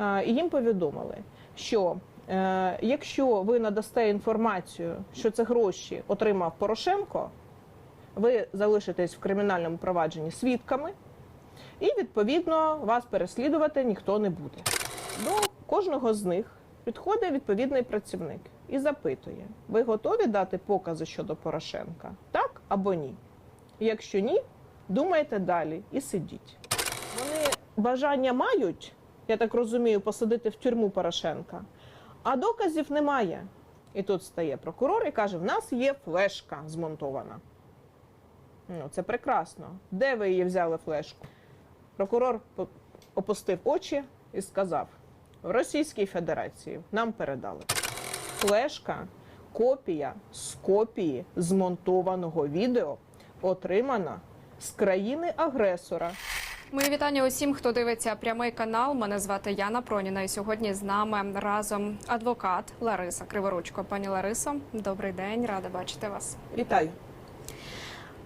І їм повідомили, що е, якщо ви надасте інформацію, що це гроші отримав Порошенко, ви залишитесь в кримінальному провадженні свідками, і відповідно вас переслідувати ніхто не буде. До кожного з них підходить відповідний працівник і запитує: ви готові дати покази щодо Порошенка? Так або ні? Якщо ні, думайте далі і сидіть. Вони бажання мають, я так розумію, посадити в тюрму Порошенка, а доказів немає. І тут стає прокурор і каже: в нас є флешка змонтована. Ну, це прекрасно. Де ви її взяли флешку? Прокурор опустив очі і сказав: в Російській Федерації нам передали. Флешка, копія з копії змонтованого відео отримана з країни агресора. Мої вітання усім, хто дивиться прямий канал. Мене звати Яна Проніна. І сьогодні з нами разом адвокат Лариса Криворучко. Пані Ларисо, добрий день, рада бачити вас. Вітаю.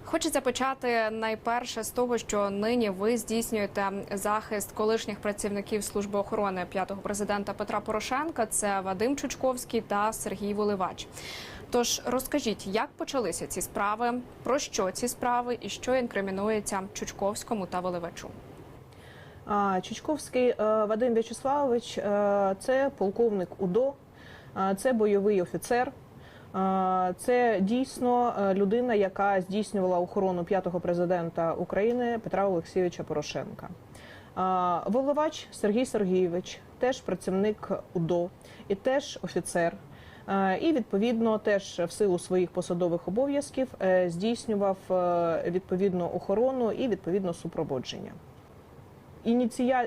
Хочеться почати найперше з того, що нині ви здійснюєте захист колишніх працівників служби охорони п'ятого президента Петра Порошенка. Це Вадим Чучковський та Сергій Воливач. Тож розкажіть, як почалися ці справи, про що ці справи і що інкримінується Чучковському та Воливачу? Чучковський е, Вадим В'ячеславович е, це полковник УДО, е, це бойовий офіцер. Це дійсно людина, яка здійснювала охорону п'ятого президента України Петра Олексійовича Порошенка. А, Воливач Сергій Сергійович теж працівник УДО і теж офіцер. Е, І відповідно теж в силу своїх посадових обов'язків е, здійснював е, відповідну охорону і відповідно супроводження.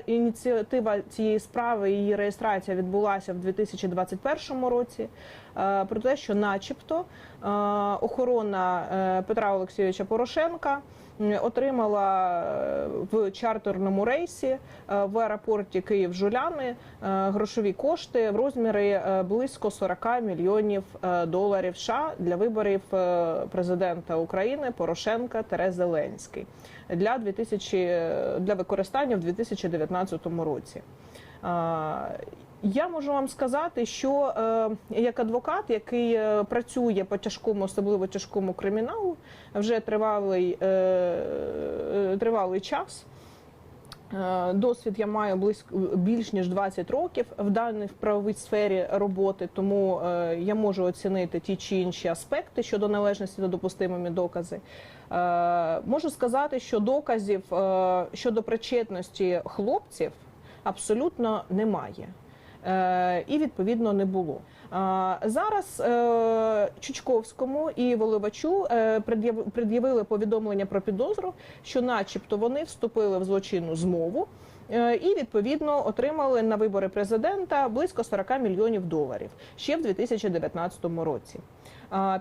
Ініціатива цієї справи, її реєстрація відбулася в 2021 році. Про те, що, начебто, охорона Петра Олексійовича Порошенка отримала е, в чартерному рейсі е, в аеропорті Київ-Жуляни е, грошові кошти в розмірі е, близько 40 мільйонів е, доларів США для виборів е, президента України Порошенка Тере Зеленський для 2000, для використання в 2019 році. Я можу вам сказати, що е, як адвокат, який е, працює по тяжкому, особливо тяжкому криміналу, вже тривалий, е, е, тривалий час. Е, Досвід я маю близько більш ніж 20 років в даній правовій сфері роботи, тому я можу оцінити ті чи інші аспекти щодо належності та допустимими докази. Можу сказати, що доказів щодо причетності хлопців абсолютно немає. Е, І відповідно не було. Зараз е, Чучковському і Воливачу е, пред'явили повідомлення про підозру, що, начебто, вони вступили в злочинну змову і відповідно отримали на вибори президента близько 40 мільйонів доларів ще в 2019 році.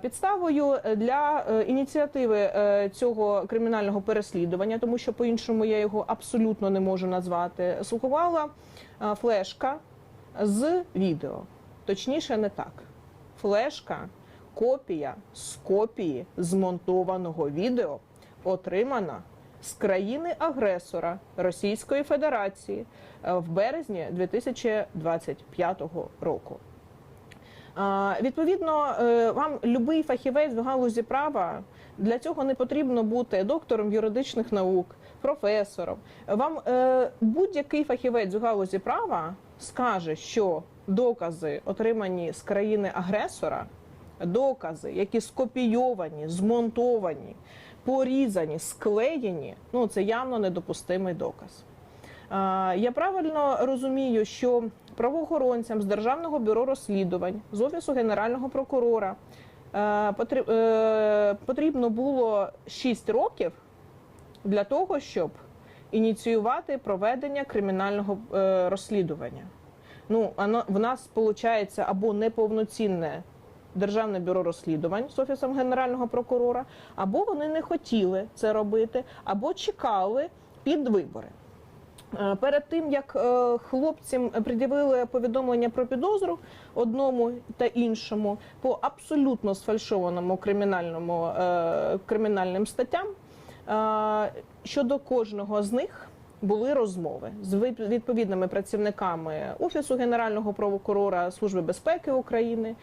Підставою для ініціативи цього кримінального переслідування, тому що по-іншому я його абсолютно не можу назвати, слугувала е, флешка з відео. Точніше, не так. Флешка, копія з копії змонтованого відео отримана з країни-агресора Російської Федерації е, в березні 2025 року. Відповідно, е, вам будь-який фахівець в галузі права для цього не потрібно бути доктором юридичних наук, професором. Вам е, будь-який фахівець в галузі права скаже, що докази, отримані з країни агресора, докази, які скопійовані, змонтовані, порізані, склеєні, ну це явно недопустимий доказ. Я правильно розумію, що правоохоронцям з Державного бюро розслідувань, з Офісу Генерального прокурора е, е, потрібно було 6 років для того, щоб ініціювати проведення кримінального е, розслідування. Ну, в нас виходить або неповноцінне Державне бюро розслідувань з офісом генерального прокурора, або вони не хотіли це робити, або чекали під вибори. Е, Перед тим як е, хлопцям пред'явили повідомлення про підозру одному та іншому по абсолютно сфальшованому кримінальному кримінальним статтям, щодо кожного з них були розмови з від- відповідними працівниками Офісу Генерального прокурора Служби безпеки України,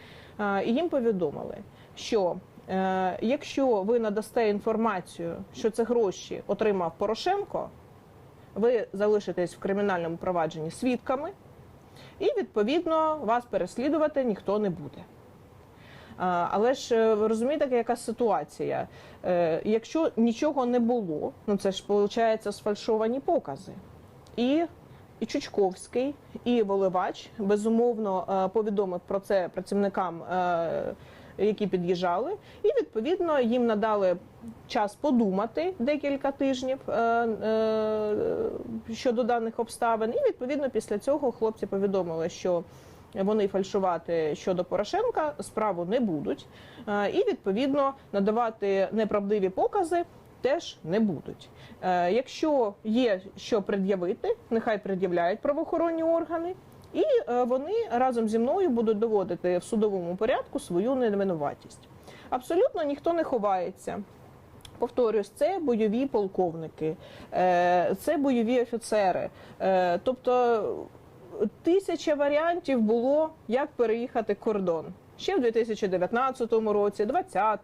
і їм повідомили, що е, якщо ви надасте інформацію, що це гроші отримав Порошенко, ви залишитесь в кримінальному провадженні свідками, і відповідно вас переслідувати ніхто не буде. Але ж е, розумієте, яка ситуація? Е, Якщо нічого не було, ну це ж виходить сфальшовані покази. І, і Чучковський, і Воливач безумовно е, повідомив про це працівникам, які під'їжджали, і відповідно їм надали час подумати декілька тижнів щодо даних обставин. І відповідно після цього хлопці повідомили, що вони фальшувати щодо Порошенка справу не будуть, Е, і відповідно надавати неправдиві покази. Теж не будуть. Е, Якщо є що пред'явити, нехай пред'являють правоохоронні органи, і е, вони разом зі мною будуть доводити в судовому порядку свою невинуватість. Абсолютно ніхто не ховається. Повторюсь, це бойові полковники, це бойові офіцери. Тобто тисяча варіантів було, як переїхати кордон. Ще в 2019 році, 2020,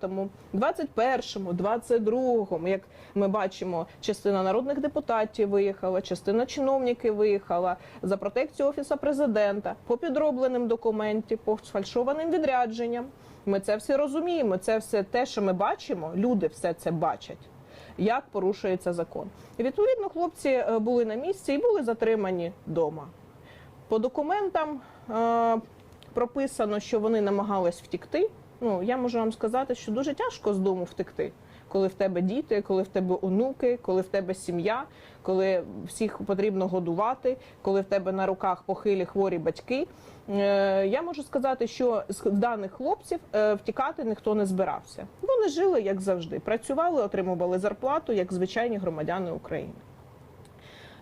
2021, 2022, як ми бачимо, частина народних депутатів виїхала, частина чиновників виїхала за протекцію офісу президента по підробленим документам, по сфальшованим відрядженням. Ми це все розуміємо. Це все те, що ми бачимо. Люди все це бачать. Як порушується закон, і відповідно хлопці е, були на місці і були затримані вдома. По документам е, прописано, що вони намагались втікти. Ну я можу вам сказати, що дуже тяжко з дому втекти, коли в тебе діти, коли в тебе онуки, коли в тебе сім'я, коли всіх потрібно годувати, коли в тебе на руках похилі хворі батьки. Е, я можу сказати, що з даних хлопців е, втікати ніхто не збирався. Вони жили як завжди, працювали, отримували зарплату як звичайні громадяни України.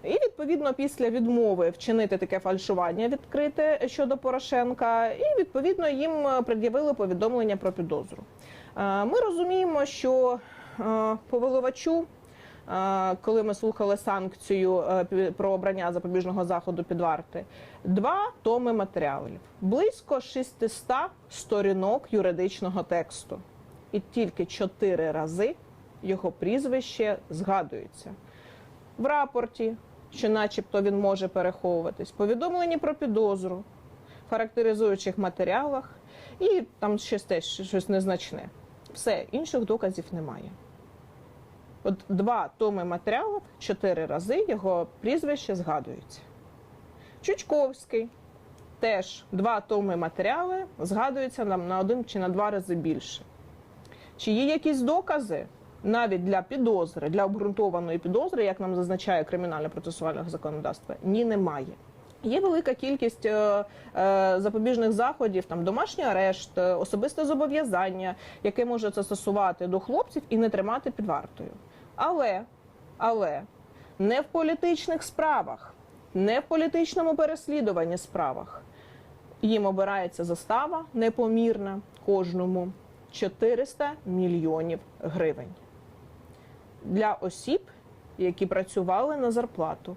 І відповідно після відмови вчинити таке фальшування відкрите щодо Порошенка, і відповідно їм е, пред'явили повідомлення про підозру. Е, Ми розуміємо, що е, по виливачу, е, коли ми слухали санкцію про обрання запобіжного заходу під варти, два томи матеріалів, близько 600 сторінок юридичного тексту, і тільки чотири рази його прізвище згадується. В рапорті, що начебто він може переховуватись, повідомлені про підозру, в характеризуючих матеріалах, і там ще теж щось незначне. Все, інших доказів немає. От два томи матеріалів, чотири рази його прізвище згадується. Чучковський теж два томи матеріали згадуються нам на один чи на два рази більше. Чи є якісь докази навіть для підозри, для обґрунтованої підозри, як нам зазначає кримінальне процесуальне законодавство? Ні, немає. Є велика кількість е, е, запобіжних заходів, там домашній арешт, е, особисте зобов'язання, яке може це стосувати до хлопців і не тримати під вартою. Але, але не в політичних справах, не в політичному переслідуванні справах. Їм обирається застава непомірна кожному 400 мільйонів гривень для осіб, які працювали на зарплату,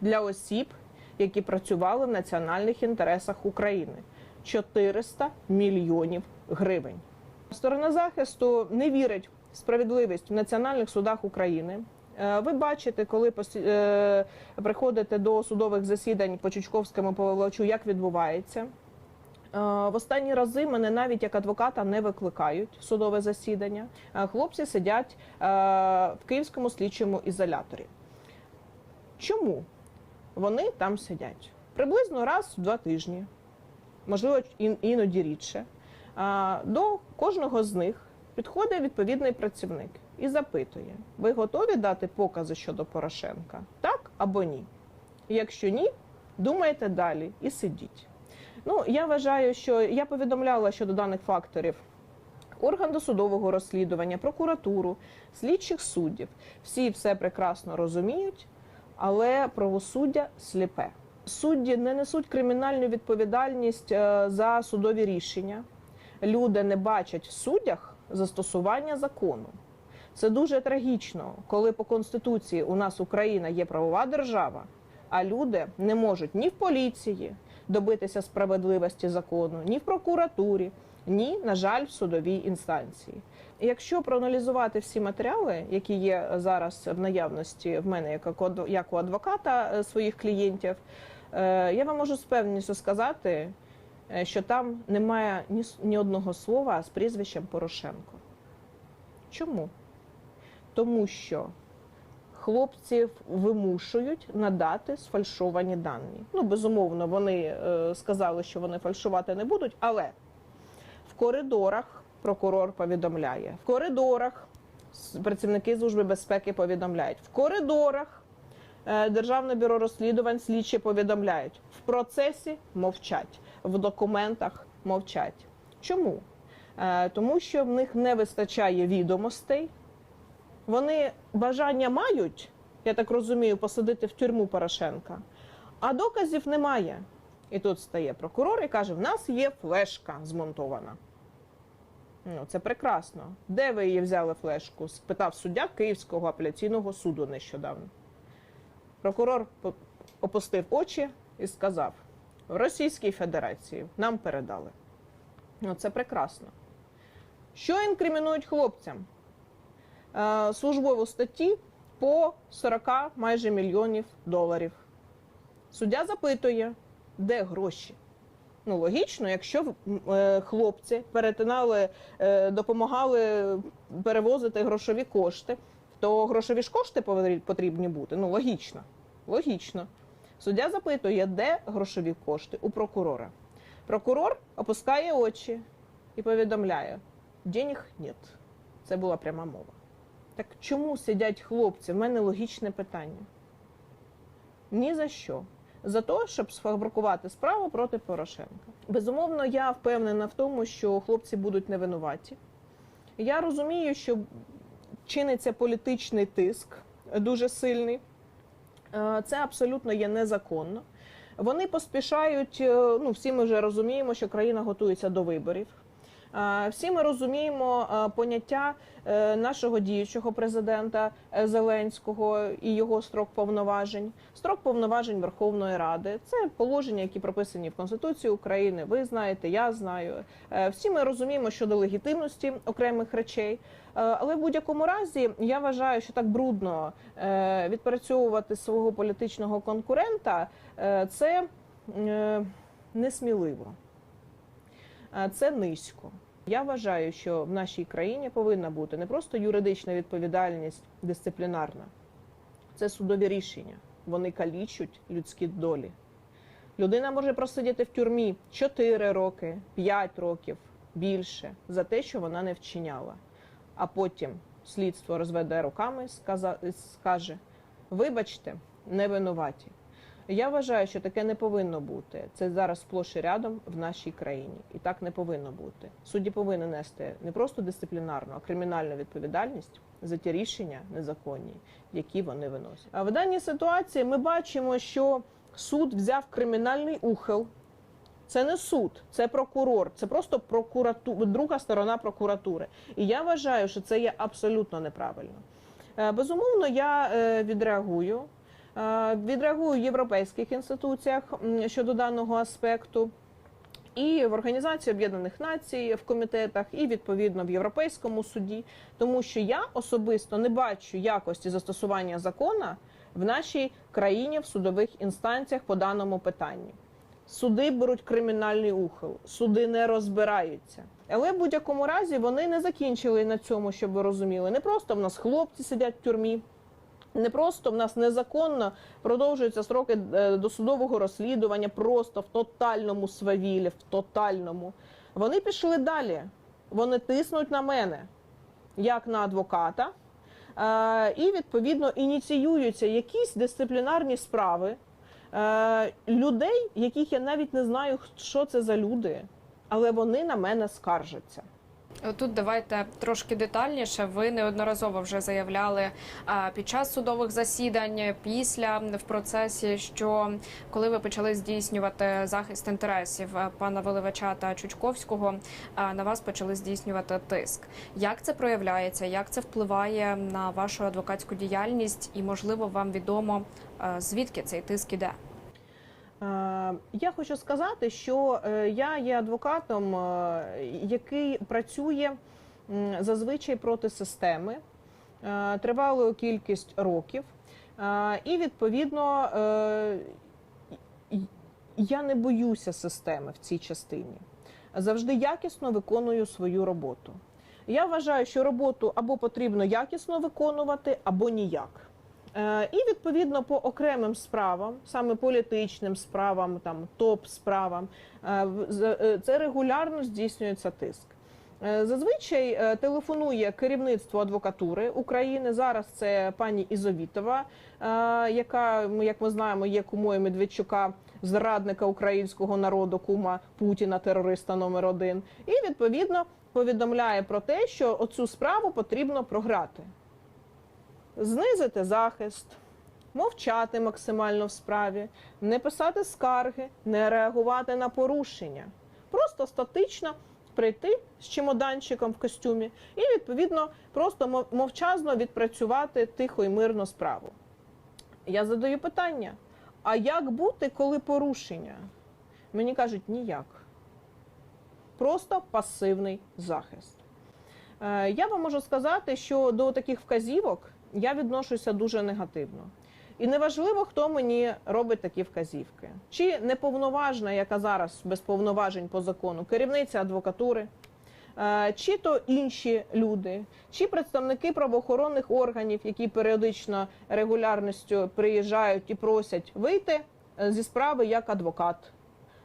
для осіб, які працювали в національних інтересах України 400 мільйонів гривень. Сторона захисту не вірить в справедливість в національних судах України. Е, Ви бачите, коли е, приходите до судових засідань по Чучковському повелачу, як відбувається. Е, В останні рази мене навіть як адвоката не викликають в судове засідання. Е, Хлопці сидять е, в київському слідчому ізоляторі. Чому вони там сидять? Приблизно раз в два тижні, можливо, іноді рідше. До кожного з них підходить відповідний працівник і запитує: ви готові дати покази щодо Порошенка? Так або ні? Якщо ні, думайте далі і сидіть. Ну, я вважаю, що я повідомляла щодо даних факторів орган досудового розслідування, прокуратуру, слідчих суддів. Всі все прекрасно розуміють, але правосуддя сліпе. Судді не несуть кримінальну відповідальність е, за судові рішення. Люди не бачать в суддях застосування закону. Це дуже трагічно, коли по конституції у нас Україна є правова держава, а люди не можуть ні в поліції добитися справедливості закону, ні в прокуратурі, ні, на жаль, в судовій інстанції. Якщо проаналізувати всі матеріали, які є зараз в наявності в мене як у адвоката е, своїх клієнтів, е, я вам можу з певністю сказати, е, що там немає ні одного слова з прізвищем Порошенко. Чому? Тому що хлопців вимушують надати сфальшовані дані. Ну, безумовно, вони е, сказали, що вони фальшувати не будуть, але в коридорах прокурор повідомляє, в коридорах працівники Служби безпеки повідомляють, в коридорах е, Державне бюро розслідувань слідчі повідомляють, в процесі мовчать, в документах мовчать. Чому? Е, Тому що в них не вистачає відомостей. Вони бажання мають, я так розумію, посадити в тюрму Порошенка, а доказів немає. І тут стає прокурор і каже: в нас є флешка змонтована. Ну, це прекрасно. Де ви її взяли флешку? спитав суддя Київського апеляційного суду нещодавно. Прокурор опустив очі і сказав: в Російській Федерації нам передали. Ну, це прекрасно. Що інкримінують хлопцям? Е, службову статті по 40 майже мільйонів доларів. Суддя запитує, де гроші. Ну, логічно, якщо е, хлопці перетинали, е, допомагали перевозити грошові кошти, то грошові ж кошти потрібні бути. Ну, логічно. Логічно. Суддя запитує, де грошові кошти у прокурора. Прокурор опускає очі і повідомляє: денег нет. Це була пряма мова. Так чому сидять хлопці? В мене логічне питання. Ні за що. За те, щоб сфабрикувати справу проти Порошенка. Безумовно, я впевнена в тому, що хлопці будуть невинуваті. Я розумію, що чиниться політичний тиск дуже сильний. Е, Це абсолютно є незаконно. Вони поспішають. е, Ну, всі ми вже розуміємо, що країна готується до виборів. Всі ми розуміємо поняття е, нашого діючого президента е, Зеленського і його строк повноважень. Строк повноважень Верховної Ради це положення, які прописані в Конституції України. Ви знаєте, я знаю. Е, Всі ми розуміємо щодо легітимності окремих речей. Але в будь-якому разі я вважаю, що так брудно відпрацьовувати свого політичного конкурента це несміливо. Це низько. Я вважаю, що в нашій країні повинна бути не просто юридична відповідальність дисциплінарна, це судові рішення. Вони калічуть людські долі. Людина може просидіти в тюрмі 4 роки, 5 років більше за те, що вона не вчиняла. А потім слідство розведе руками і скаже: вибачте, не винуваті. Я вважаю, що таке не повинно бути. Це зараз сплош і рядом в нашій країні, і так не повинно бути. Судді повинні нести не просто дисциплінарну, а кримінальну відповідальність за ті рішення незаконні, які вони виносять. А в даній ситуації ми бачимо, що суд взяв кримінальний ухил. Це не суд, це прокурор, це просто прокурату... друга сторона прокуратури. І я вважаю, що це є абсолютно неправильно. Е, Безумовно, я е, відреагую. Е, Відреагую в європейських інституціях щодо даного аспекту. І в Організації Об'єднаних Націй в комітетах, і відповідно в Європейському суді, тому що я особисто не бачу якості застосування закона в нашій країні в судових інстанціях по даному питанні. Суди беруть кримінальний ухил, суди не розбираються. Але в будь-якому разі вони не закінчили на цьому, щоб ви розуміли. Не просто в нас хлопці сидять в тюрмі, не просто в нас незаконно продовжуються сроки е, досудового розслідування, просто в тотальному свавілі, в тотальному. Вони пішли далі. Вони тиснуть на мене, як на адвоката, е, і відповідно ініціюються якісь дисциплінарні справи е, людей, яких я навіть не знаю, що це за люди, але вони на мене скаржаться. Тут давайте трошки детальніше. Ви неодноразово вже заявляли під час судових засідань, після в процесі, що коли ви почали здійснювати захист інтересів пана Виливача та Чучковського, на вас почали здійснювати тиск. Як це проявляється? Як це впливає на вашу адвокатську діяльність? І можливо вам відомо звідки цей тиск іде? Е, Я хочу сказати, що е, я є адвокатом, е, який працює зазвичай проти системи тривалою кількість років. І відповідно я не боюся системи в цій частині. Завжди якісно виконую свою роботу. Я вважаю, що роботу або потрібно якісно виконувати, або ніяк. Е, І відповідно по окремим справам, саме політичним справам, там топ справам, е, е, це регулярно здійснюється тиск. Зазвичай телефонує керівництво адвокатури України. Зараз це пані Ізовітова, яка як ми знаємо, є кумою Медведчука, зрадника українського народу, кума Путіна, терориста номер один. І відповідно повідомляє про те, що оцю справу потрібно програти знизити захист, мовчати максимально в справі, не писати скарги, не реагувати на порушення. Просто статично прийти з чемоданчиком в костюмі і, відповідно, просто мовчазно відпрацювати тихо і мирно справу. Я задаю питання: а як бути, коли порушення? Мені кажуть, ніяк. Просто пасивний захист. Е, Я вам можу сказати, що до таких вказівок я відношуся дуже негативно. І неважливо, хто мені робить такі вказівки. Чи неповноважна, яка зараз без повноважень по закону, керівниця адвокатури, е, чи то інші люди, чи представники правоохоронних органів, які періодично регулярністю приїжджають і просять вийти е, зі справи як адвокат.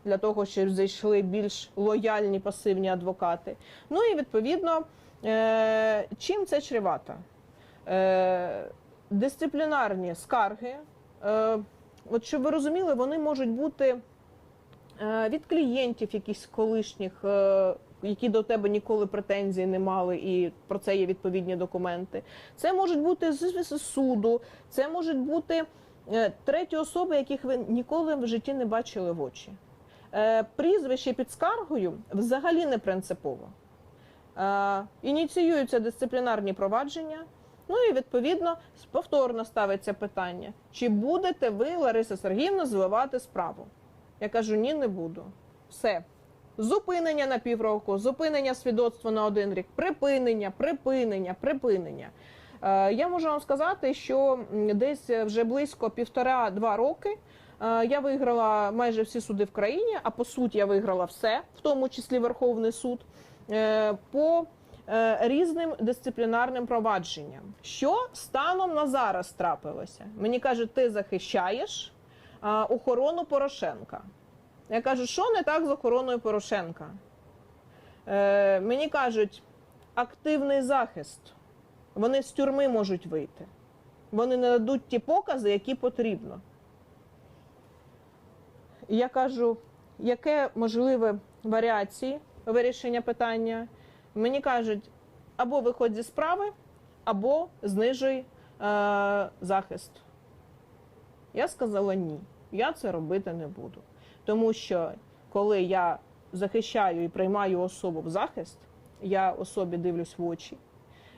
Для того, щоб зайшли більш лояльні пасивні адвокати. Ну і відповідно, е, чим це чревато? Е, дисциплінарні скарги, е, от щоб ви розуміли, вони можуть бути е, від клієнтів якихось колишніх, які до тебе ніколи претензій не мали, і про це є відповідні документи. Це можуть бути з суду, це можуть бути треті особи, яких ви ніколи в житті не бачили в очі. Прізвище під скаргою взагалі не принципово. Ініціюються дисциплінарні провадження. Ну і відповідно повторно ставиться питання: чи будете ви, Лариса Сергіївна, зливати справу? Я кажу, ні, не буду. Все. Зупинення на півроку, зупинення свідоцтва на один рік, припинення, припинення, припинення. Е, Я можу вам сказати, що десь вже близько півтора-два роки е, я виграла майже всі суди в країні, а по суті я виграла все, в тому числі Верховний суд. е, По різним дисциплінарним провадженням. Що станом на зараз трапилося? Мені кажуть, ти захищаєш охорону Порошенка. Я кажу, що не так з охороною Порошенка? Е, мені кажуть, активний захист. Вони з тюрми можуть вийти. Вони не дадуть ті покази, які потрібно. Я кажу, яке можливе варіації вирішення питання? Мені кажуть, або виходь зі справи, або знижуй е, захист. Я сказала ні, я це робити не буду. Тому що коли я захищаю і приймаю особу в захист, я особі дивлюсь в очі,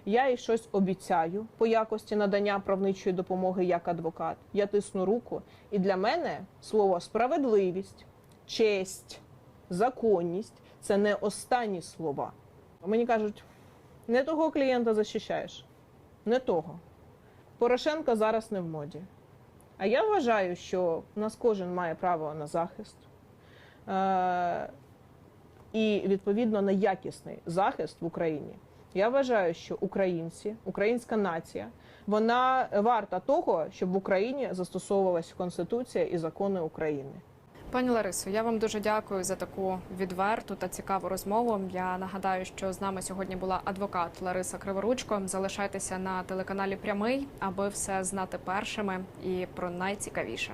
я їй щось обіцяю по якості надання правничої допомоги як адвокат. Я тисну руку. І для мене слово справедливість, честь, законність це не останні слова. Мені кажуть, не того клієнта захищаєш, не того. Порошенко зараз не в моді. А я вважаю, що у нас кожен має право на захист. Е- і відповідно на якісний захист в Україні. Я вважаю, що українці, українська нація, вона варта того, щоб в Україні застосовувалася Конституція і закони України. Пані Ларисо, я вам дуже дякую за таку відверту та цікаву розмову. Я нагадаю, що з нами сьогодні була адвокат Лариса Криворучко. Залишайтеся на телеканалі Прямий, аби все знати першими і про найцікавіше.